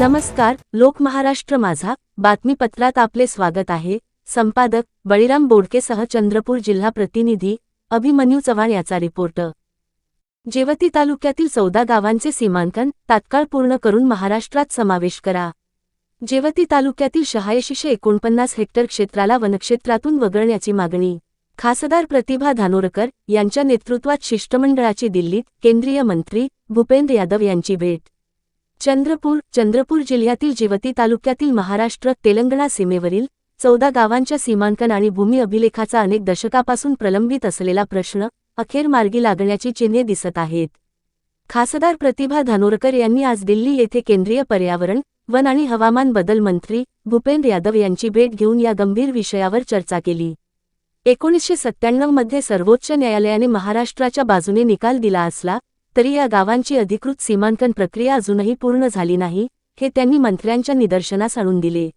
नमस्कार लोक महाराष्ट्र माझा बातमीपत्रात आपले स्वागत आहे. संपादक बळीराम बोडकेसह चंद्रपूर जिल्हा प्रतिनिधी अभिमन्यू चव्हाण याचा रिपोर्ट. जेवती तालुक्यातील चौदा गावांचे सीमांकन तात्काळ पूर्ण करून महाराष्ट्रात समावेश करा. जेवती तालुक्यातील शहाऐंशीशे एकोणपन्नास हेक्टर क्षेत्राला वनक्षेत्रातून वगळण्याची मागणी. खासदार प्रतिभा धानोरकर यांच्या नेतृत्वात शिष्टमंडळाची दिल्लीत केंद्रीय मंत्री भूपेंद्र यादव यांची भेट. चंद्रपूर चंद्रपूर जिल्ह्यातील जिवती तालुक्यातील महाराष्ट्र तेलंगणा सीमेवरील चौदा गावांच्या सीमांकन आणि भूमी अभिलेखाचा अनेक दशकापासून प्रलंबित असलेला प्रश्न अखेर मार्गी लागण्याची चिन्हे दिसत आहेत. खासदार प्रतिभा धानोरकर यांनी आज दिल्ली येथे केंद्रीय पर्यावरण वन आणि हवामान बदल मंत्री भूपेंद्र यादव यांची भेट घेऊन या गंभीर विषयावर चर्चा केली. एकोणीसशे सत्त्याण्णवमध्ये सर्वोच्च न्यायालयाने महाराष्ट्राच्या बाजूने निकाल दिला असला तरी या गावांची अधिकृत सीमांकन प्रक्रिया अजूनही पूर्ण झाली नाही हे त्यांनी मंत्र्यांच्या निदर्शनास आणून दिले.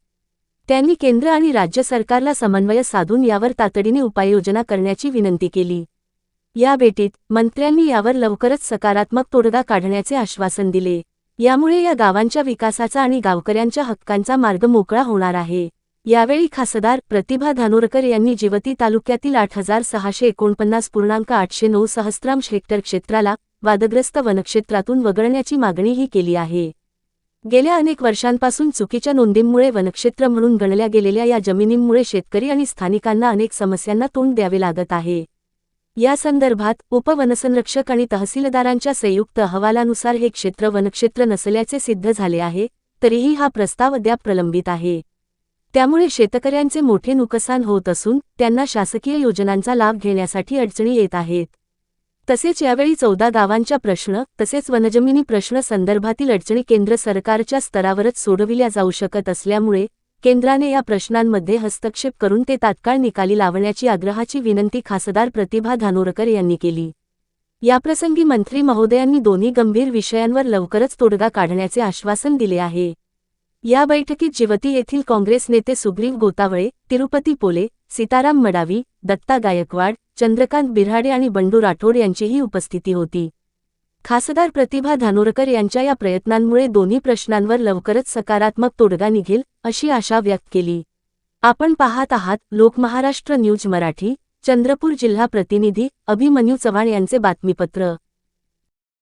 त्यांनी केंद्र आणि राज्य सरकारला समन्वय साधून यावर तातडीने उपाययोजना करण्याची विनंती केली. या भेटीत मंत्र्यांनी यावर लवकरच सकारात्मक तोडगा काढण्याचे आश्वासन दिले. यामुळे या गावांच्या विकासाचा आणि गावकऱ्यांच्या हक्कांचा मार्ग मोकळा होणार आहे. यावेळी खासदार प्रतिभा धानोरकर यांनी जिवती तालुक्यातील आठ हजार सहाशे एकोणपन्नास पूर्णांक आठशे नऊ सहस्त्रांश हेक्टर क्षेत्राला वादग्रस्त वनक्षेत्रातून वगळण्याची मागणीही केली आहे. गेल्या अनेक वर्षांपासून चुकीच्या नोंदींमुळे वनक्षेत्र म्हणून गणल्या गेलेल्या या जमिनींमुळे शेतकरी आणि स्थानिकांना अनेक समस्यांना तोंड द्यावे लागत आहे. या संदर्भात उपवनसंरक्षक आणि तहसीलदारांच्या संयुक्त अहवालानुसार हे क्षेत्र वनक्षेत्र नसल्याचे सिद्ध झाले आहे तरीही हा प्रस्ताव अद्याप प्रलंबित आहे. त्यामुळे शेतकऱ्यांचे मोठे नुकसान होत असून त्यांना शासकीय योजनांचा लाभ घेण्यासाठी अडचणी येत आहेत. तसेच यावेळी चौदा गावांच्या प्रश्न तसेच वनजमिनी प्रश्न संदर्भातील अडचणी केंद्र सरकारच्या स्तरावरच सोडविल्या जाऊ शकत असल्यामुळे केंद्राने या प्रश्नांमध्ये हस्तक्षेप करून ते तात्काळ निकाली लावण्याची आग्रहाची विनंती खासदार प्रतिभा धानोरकर यांनी केली. याप्रसंगी मंत्री महोदयांनी दोन्ही गंभीर विषयांवर लवकरच तोडगा काढण्याचे आश्वासन दिले आहे. या बैठकीत जिवती येथील काँग्रेस नेते सुग्रीव गोतावळे तिरुपती पोले सीताराम मडावी दत्ता गायकवाड चंद्रकांत बिऱ्हाडे आणि बंडू राठोड यांचीही उपस्थिती होती. खासदार प्रतिभा धानोरकर यांच्या या प्रयत्नांमुळे दोन्ही प्रश्नांवर लवकरच सकारात्मक तोडगा निघेल अशी आशा व्यक्त केली. आपण पाहत आहात लोकमहाराष्ट्र न्यूज मराठी चंद्रपूर जिल्हा प्रतिनिधी अभिमन्यू चव्हाण यांचे बातमीपत्र.